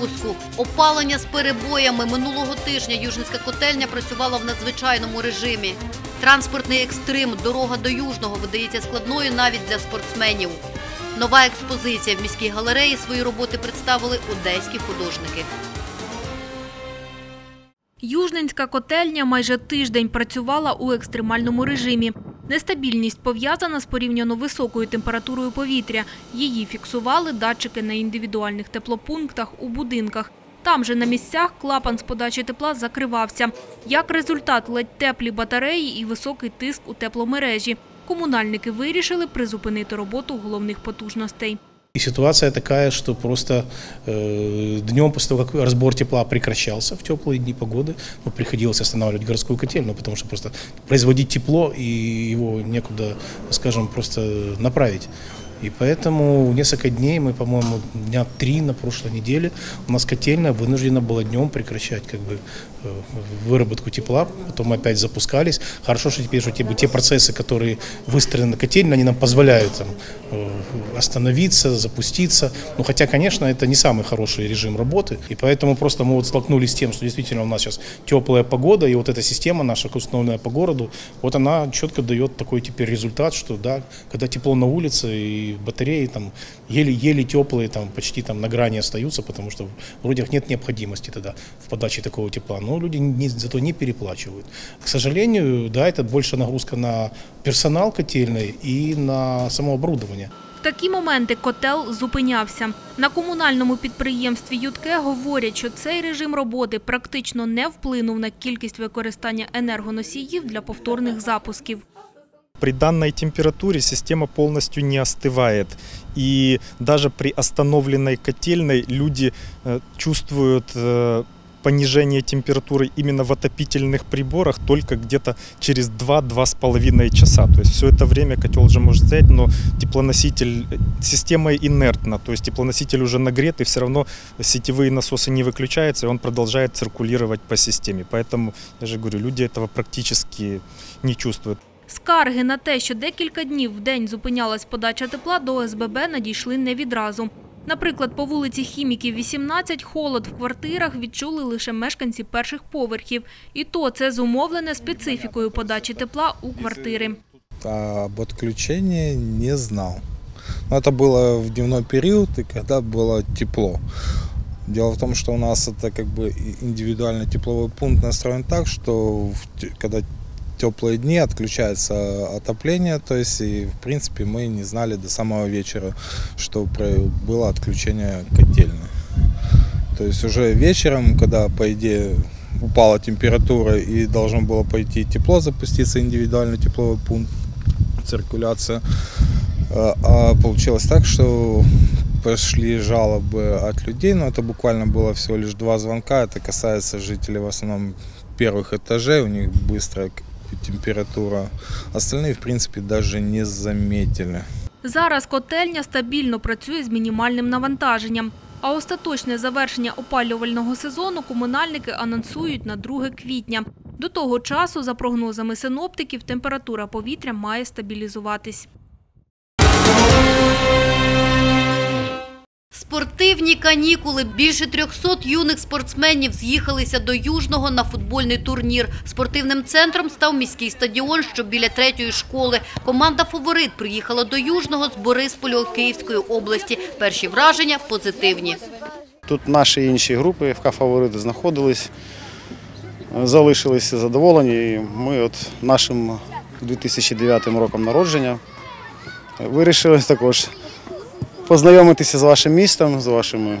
допуску. Опалення з перебоями минулого тижня Южницька котельня працювала в надзвичайному режимі. Транспортний екстрим дорога до Южного видається складною навіть для спортсменів. Нова експозиція в міській галереї свої роботи представили одеські художники. Южненська котельня майже тиждень працювала у екстремальному режимі. Нестабільність пов'язана з порівняно високою температурою повітря. Її фіксували датчики на індивідуальних теплопунктах у будинках. Там же на місцях клапан з подачі тепла закривався. Як результат, ледь теплі батареї і високий тиск у тепломережі. Комунальники вирішили призупинити роботу головних потужностей. И ситуация такая, что просто э, днем после того, как разбор тепла прекращался в теплые дни погоды, ну, приходилось останавливать городскую котельную, потому что просто производить тепло и его некуда, скажем, просто направить. И поэтому несколько дней, мы, по-моему, дня три на прошлой неделе, у нас котельная вынуждена была днем прекращать как бы э, выработку тепла, потом мы опять запускались. Хорошо, что теперь что те, те процессы, которые выстроены на котельной, они нам позволяют там, э, остановиться, запуститься. Ну, хотя, конечно, это не самый хороший режим работы, и поэтому просто мы вот столкнулись с тем, что действительно у нас сейчас теплая погода, и вот эта система наша, установленная по городу, вот она четко дает такой теперь результат, что да, когда тепло на улице и батареи там еле-еле теплые, там почти там на грани остаются, потому что вроде как нет необходимости тогда в подаче такого тепла, но люди не, зато не переплачивают. К сожалению, да, это больше нагрузка на персонал котельной и на само оборудование. В такі моменти котел зупинявся. На комунальному підприємстві «Ютке» говорять, що цей режим роботи практично не вплинув на кількість використання енергоносіїв для повторних запусків. При данной температуре система полностью не остывает. И даже при остановленной котельной люди э, чувствуют э, понижение температуры именно в отопительных приборах только где-то через 2-2,5 часа. То есть все это время котел уже может стоять, но теплоноситель, система инертна, то есть теплоноситель уже нагрет, и все равно сетевые насосы не выключаются, и он продолжает циркулировать по системе. Поэтому, я же говорю, люди этого практически не чувствуют. Скарги на те, що декілька днів в день зупинялась подача тепла до ОСББ надійшли не відразу. Наприклад, по вулиці Хіміків, 18, холод в квартирах відчули лише мешканці перших поверхів. І то це зумовлене специфікою подачі тепла у квартири. Об отключении не знал. Но это было в дневной период и когда было тепло. Дело в том, что у нас это как бы индивидуальный тепловой пункт настроен так, что в те- когда теплые дни отключается отопление, то есть и в принципе мы не знали до самого вечера, что было отключение котельной. То есть уже вечером, когда по идее упала температура и должно было пойти тепло, запуститься индивидуальный тепловой пункт, циркуляция, а а получилось так, что пошли жалобы от людей, но это буквально было всего лишь два звонка, это касается жителей в основном первых этажей, у них быстрая к- температура. Остальные, в принципе, даже не заметили. Зараз котельня стабільно працює з мінімальним навантаженням. А остаточне завершення опалювального сезону комунальники анонсують на 2 квітня. До того часу, за прогнозами синоптиків, температура повітря має стабілізуватись. Спортивні канікули. Більше 300 юних спортсменів з'їхалися до Южного на футбольний турнір. Спортивним центром став міський стадіон, що біля третьої школи. Команда «Фаворит» приїхала до Южного з Борисполя Київської області. Перші враження позитивні. Тут наші інші групи ФК «Фаворити» знаходились, залишилися задоволені. Ми от нашим 2009 роком народження вирішили також познайомитися з вашим містом, з вашими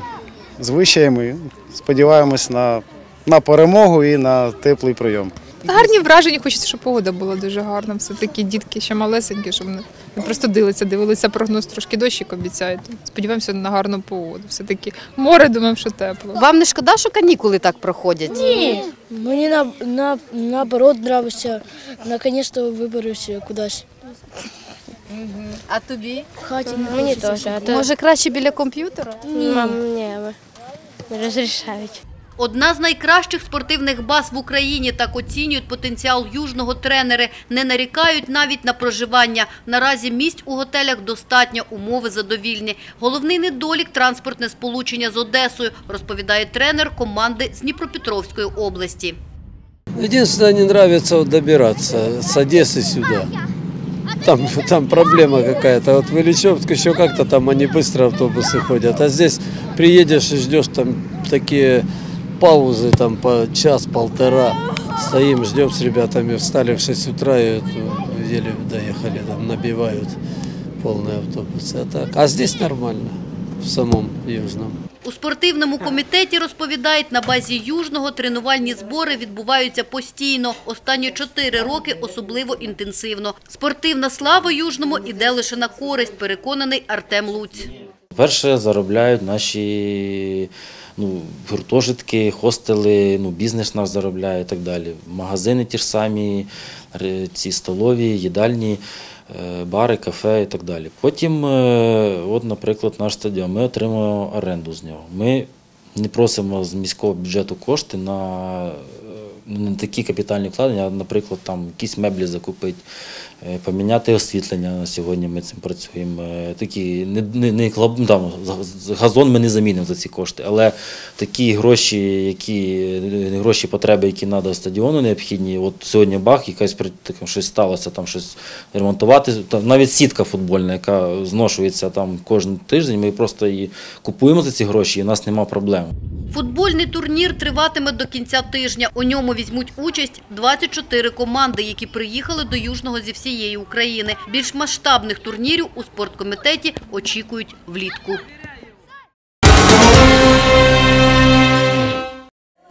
звичаями. Сподіваємось на, на перемогу і на теплий прийом. Гарні враження, хочеться, щоб погода була дуже гарна. Все таки дітки ще малесенькі, щоб не не просто дивилися, дивилися прогноз, трошки дощик обіцяють. Сподіваємося на гарну погоду. Все таки море, думаємо, що тепло. Вам не шкода, що канікули так проходять? Ні, мені на, на, наоборот нравится. Наконец-то виберуся кудись. А тобі? В хаті не хочеться. Може краще біля комп'ютера? Ні. Мам, ні, не розрішають. Одна з найкращих спортивних баз в Україні так оцінюють потенціал южного тренери. Не нарікають навіть на проживання. Наразі місць у готелях достатньо, умови задовільні. Головний недолік – транспортне сполучення з Одесою, розповідає тренер команди з Дніпропетровської області. Единственное, не нравится вот добираться с Одессы сюда. Там, там проблема какая-то. Вот в Ильичевск еще как-то там они быстро автобусы ходят. А здесь приедешь и ждешь там такие паузы там по час-полтора. Стоим, ждем с ребятами. Встали в 6 утра и еле доехали. Там набивают полные автобусы. А, так, а здесь нормально в самом Южном. У спортивному комітеті розповідають, на базі Южного тренувальні збори відбуваються постійно. Останні чотири роки особливо інтенсивно. Спортивна слава Южному іде лише на користь, переконаний Артем Луць. Перше заробляють наші ну, гуртожитки, хостели, ну, бізнес наш заробляє і так далі. Магазини ті ж самі, ці столові, їдальні, бари, кафе і так далі. Потім, е, от, наприклад, наш стадіон, ми отримуємо оренду з нього. Ми не просимо з міського бюджету кошти на, е, на такі капітальні вкладення, наприклад, там якісь меблі закупити, е, поміняти освітлення. Сьогодні ми цим працюємо. Е, Такі не, не, не ну, там, газон ми не замінимо за ці кошти, але такі гроші, які е, гроші, потреби, які треба стадіону необхідні. От сьогодні бах, якась таке щось сталося, там щось ремонтувати. Там навіть сітка футбольна, яка зношується там кожен тиждень. Ми просто її купуємо за ці гроші, і у нас немає проблем. Футбольний турнір триватиме до кінця тижня. У ньому візьмуть участь 24 команди, які приїхали до Южного зі всієї України. Більш масштабних турнірів у спорткомітеті очікують влітку.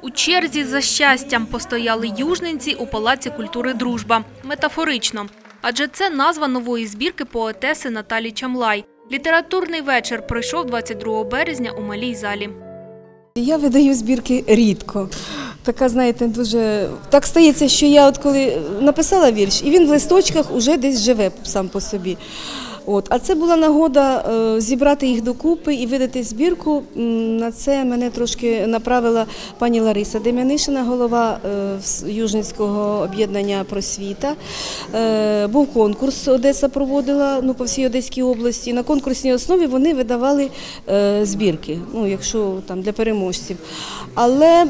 У черзі за щастям постояли южненці у Палаці культури «Дружба». Метафорично. Адже це назва нової збірки поетеси Наталі Чамлай. Літературний вечір пройшов 22 березня у малій залі. Я видаю збірки рідко. Така, знаєте, дуже так стається, що я от коли написала вірш, і він в листочках уже десь живе сам по собі. От, а це була нагода е, зібрати їх докупи і видати збірку. На це мене трошки направила пані Лариса Дем'янишина, голова е, Южницького об'єднання просвіта. Е, був конкурс, Одеса проводила ну, по всій Одеській області. На конкурсній основі вони видавали збірки, ну, якщо там для переможців. Але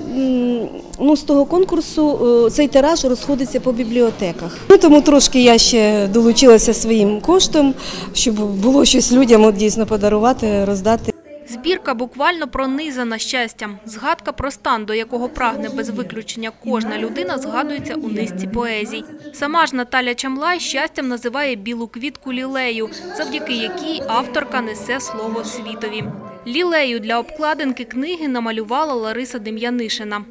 ну, з того конкурсу цей тираж розходиться по бібліотеках. Ну, тому трошки я ще долучилася своїм коштом, щоб було щось людям от, дійсно подарувати, роздати. Збірка буквально пронизана щастям. Згадка про стан, до якого прагне без виключення кожна людина, згадується у низці поезій. Сама ж Наталя Чамлай щастям називає білу квітку лілею, завдяки якій авторка несе слово світові. Лілею для обкладинки книги намалювала Лариса Дем'янишина.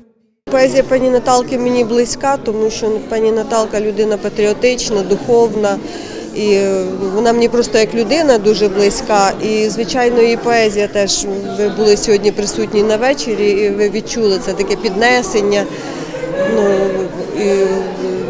Поезія пані Наталки мені близька, тому що пані Наталка людина патріотична, духовна. І вона мені просто як людина дуже близька. І, звичайно, її поезія теж ви були сьогодні присутні на вечорі, і ви відчули це таке піднесення. Ну, і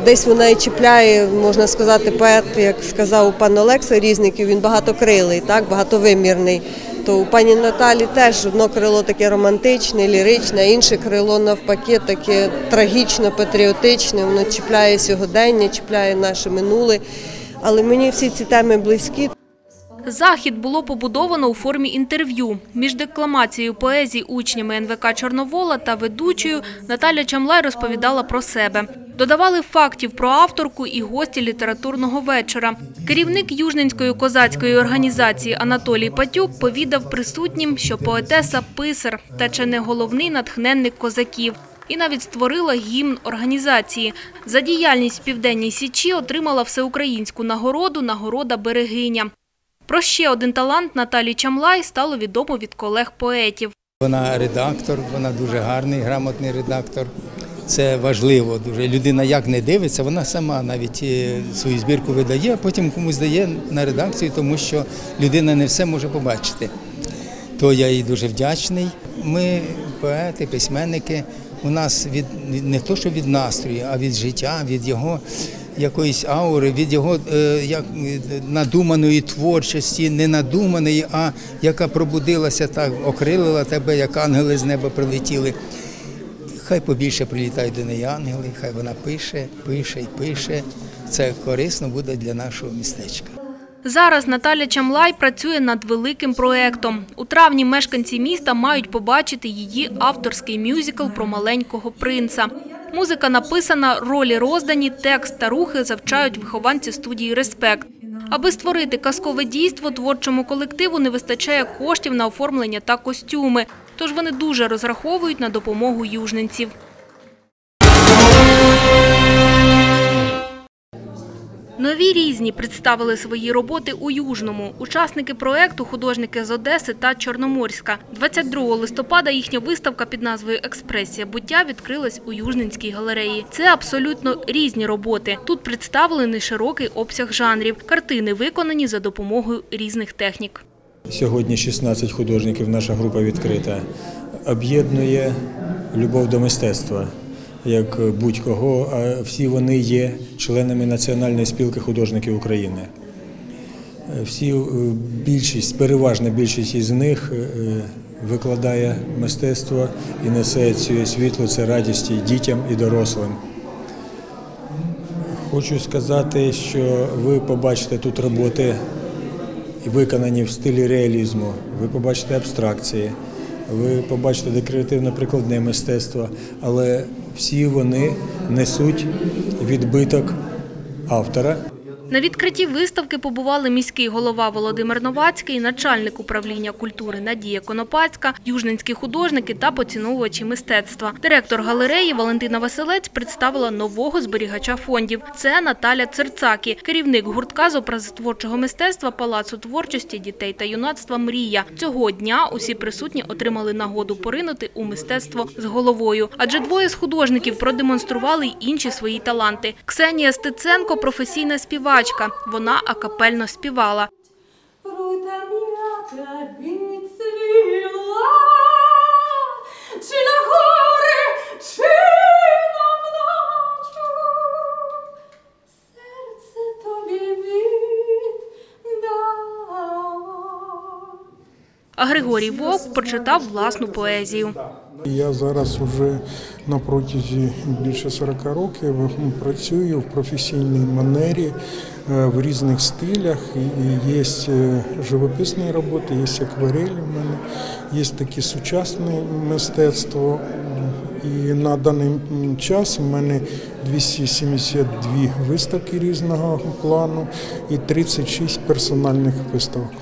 десь вона і чіпляє, можна сказати, поет, як сказав пан Олекса Різників, він багатокрилий, так, багатовимірний. То у пані Наталі теж одно крило таке романтичне, ліричне, а інше крило навпаки таке трагічно, патріотичне. Воно чіпляє сьогодення, чіпляє наше минуле. Але мені всі ці теми близькі. Захід було побудовано у формі інтерв'ю. Між декламацією поезії учнями НВК Чорновола та ведучою Наталя Чамлай розповідала про себе. Додавали фактів про авторку і гості літературного вечора. Керівник Южненської козацької організації Анатолій Патюк повідав присутнім, що поетеса – писар та чи не головний натхненник козаків. І навіть створила гімн організації. За діяльність в Південній Січі отримала всеукраїнську нагороду «Нагорода берегиня». Про ще один талант Наталі Чамлай стало відомо від колег-поетів. Вона редактор, вона дуже гарний, грамотний редактор. Це важливо дуже. Людина як не дивиться, вона сама навіть е, свою збірку видає, а потім комусь дає на редакцію, тому що людина не все може побачити. То я їй дуже вдячний. Ми, поети, письменники, у нас від не то, що від настрою, а від життя, від його якоїсь аури, від його е, як, надуманої творчості, не надуманої, а яка пробудилася так, окрилила тебе, як ангели з неба прилетіли. хай побільше прилітають до неї ангели, хай вона пише, пише і пише. Це корисно буде для нашого містечка. Зараз Наталя Чамлай працює над великим проектом. У травні мешканці міста мають побачити її авторський мюзикл про маленького принца. Музика написана, ролі роздані, текст та рухи завчають вихованці студії «Респект». Аби створити казкове дійство, творчому колективу не вистачає коштів на оформлення та костюми. Тож вони дуже розраховують на допомогу южненців. Нові різні представили свої роботи у Южному. Учасники проекту – художники з Одеси та Чорноморська. 22 листопада їхня виставка під назвою «Експресія буття» відкрилась у Южненській галереї. Це абсолютно різні роботи. Тут представлений широкий обсяг жанрів. Картини виконані за допомогою різних технік. Сьогодні 16 художників, наша група відкрита, об'єднує любов до мистецтва, як будь-кого, а всі вони є членами Національної спілки художників України. Всі, е, більшість, переважна більшість із них е, викладає мистецтво і несе цю світло, це радість дітям і дорослим. Хочу сказати, що ви побачите тут роботи виконані в стилі реалізму, ви побачите абстракції, ви побачите декоративно-прикладне мистецтво, але всі вони несуть відбиток автора. На відкритті виставки побували міський голова Володимир Новацький, начальник управління культури Надія Конопацька, южненські художники та поціновувачі мистецтва. Директор галереї Валентина Василець представила нового зберігача фондів. Це Наталя Церцакі, керівник гуртка з образотворчого мистецтва Палацу творчості дітей та юнацтва Мрія. Цього дня усі присутні отримали нагоду поринути у мистецтво з головою. Адже двоє з художників продемонстрували й інші свої таланти. Ксенія Стеценко – професійна співачка. Вона акапельно співала. Чи на гори, чи А Григорій Вовк прочитав власну поезію. Я зараз вже на протязі більше 40 років працюю в професійній манері е, в різних стилях. Є е, живописні роботи, є акварелі в мене, є таке сучасне мистецтво. І на даний час у мене 272 виставки різного плану і 36 персональних виставок.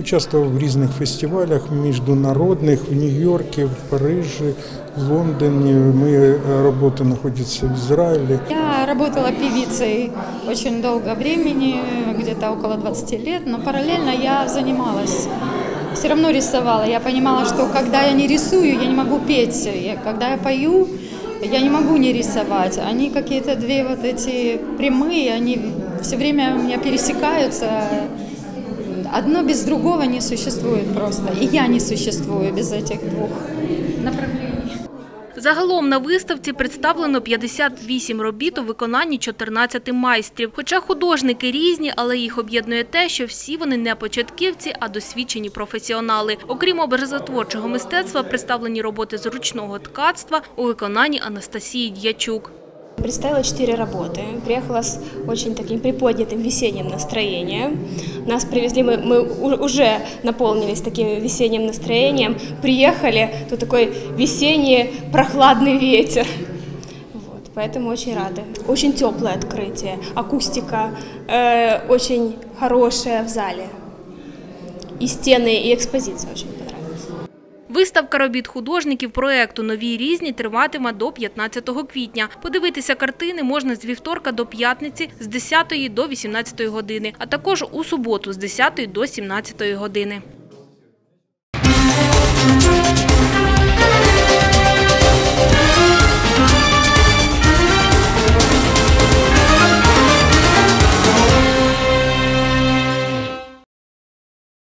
Участвував в різних фестивалях міжнародних в Нью-Йорку, в Парижі, в Лондоні. Мої роботи знаходяться в Израиле. Я работала певицей очень долго времени, где-то около 20 лет, но параллельно я занималась, все равно рисовала. Я понимала, что когда я не рисую, я не могу петь. Я- Когда я пою, я не могу не рисовать. Они какие-то две вот эти прямые, они все время у меня пересекаются. Одно без другого не существует просто. И я не существую без этих двух направлений. Загалом на виставці представлено 58 робіт у виконанні 14 майстрів. Хоча художники різні, але їх об'єднує те, що всі вони не початківці, а досвідчені професіонали. Окрім образотворчого мистецтва, представлені роботи з ручного ткацтва у виконанні Анастасії Д'ячук. Представила четыре работы. Приехала с очень таким приподнятым весенним настроением. Нас привезли, мы, мы уже наполнились таким весенним настроением. Приехали, тут такой весенний прохладный ветер. Вот, поэтому очень рады. Очень теплое открытие, акустика э, очень хорошая в зале. И стены, и экспозиция очень. Виставка робіт художників проекту Нові різні триватиме до 15 квітня. Подивитися картини можна з вівторка до п'ятниці з 10 до 18 години, а також у суботу з 10 до 17 години.